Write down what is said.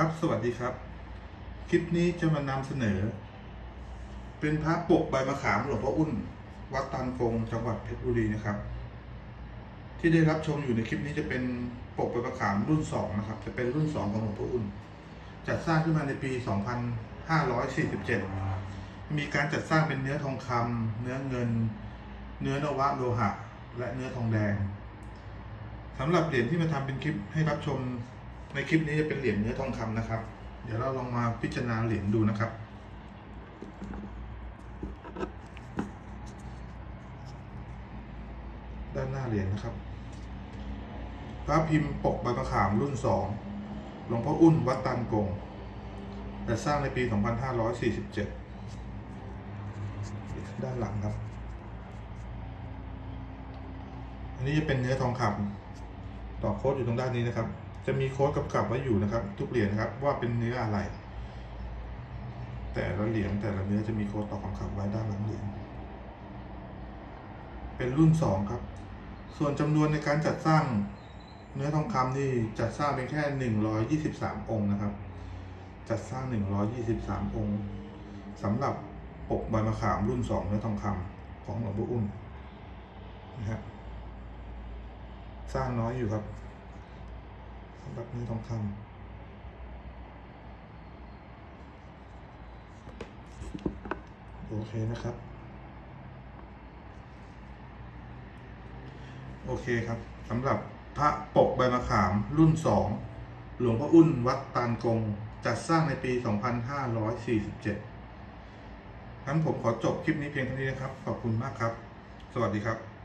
ครับ สวัสดีครับ คลิปนี้จะมานำเสนอ เป็นพระปกใบมะขามหลวงพ่ออุ่น วัดตันกงจังหวัดเพชรบุรีนะครับ ที่ได้รับชมอยู่ในคลิปนี้จะเป็นปกใบมะขามรุ่นสองนะครับ จะเป็นรุ่นสองของหลวงพ่ออุ่น จัดสร้างขึ้นมาในปี 2547 มีการจัดสร้างเป็นเนื้อทองคำเนื้อเงิน เนื้อนวะโลหะ และเนื้อทองแดงสำหรับเหรียญที่มาทำเป็นคลิปให้รับชม ในคลิปนี้จะเป็นเหรียญเนื้อทองคำนะครับ เดี๋ยวเราลองมาพิจารณาเหรียญดูนะครับ ด้านหน้าเหรียญนะครับพระพิมพ์ปกใบมะขามรุ่นสองหลวงพ่ออุ่นวัดตันกงแต่สร้างในปี 2547 ด้านหลังครับ อันนี้จะเป็นเนื้อทองคำต่อโค้ดอยู่ตรงด้านนี้นะครับ จะมีโค้ดกำกับไว้อยู่นะครับ ทุกเหรียญนะครับว่าเป็นเนื้ออะไร แต่ละเหรียญแต่ละเนื้อจะมีโค้ดต่อคำขับไว้ด้านหลังเหรียญเป็นรุ่นสองครับ ส่วนจำนวนในการจัดสร้างเนื้อทองคำนี่จัดสร้างเป็นแค่หนึ่งร้อยยี่สิบสามองค์นะครับ จัดสร้างหนึ่งร้อยยี่สิบสามองค์สำหรับปกใบมะขามรุ่นสองเนื้อทองคำของหลวงพ่ออุ่นนะครับสร้างน้อยอยู่ครับ สำหรับเนื้อทองคำโอเคนะครับ โอเคครับสำหรับพระปกใบมะขามรุ่นสองหลวงพ่ออุ่นวัดตาลกง จัดสร้างในปี 2547งั้นผมขอจบคลิปนี้เพียงเท่านี้นะครับ ขอบคุณมากครับ สวัสดีครับ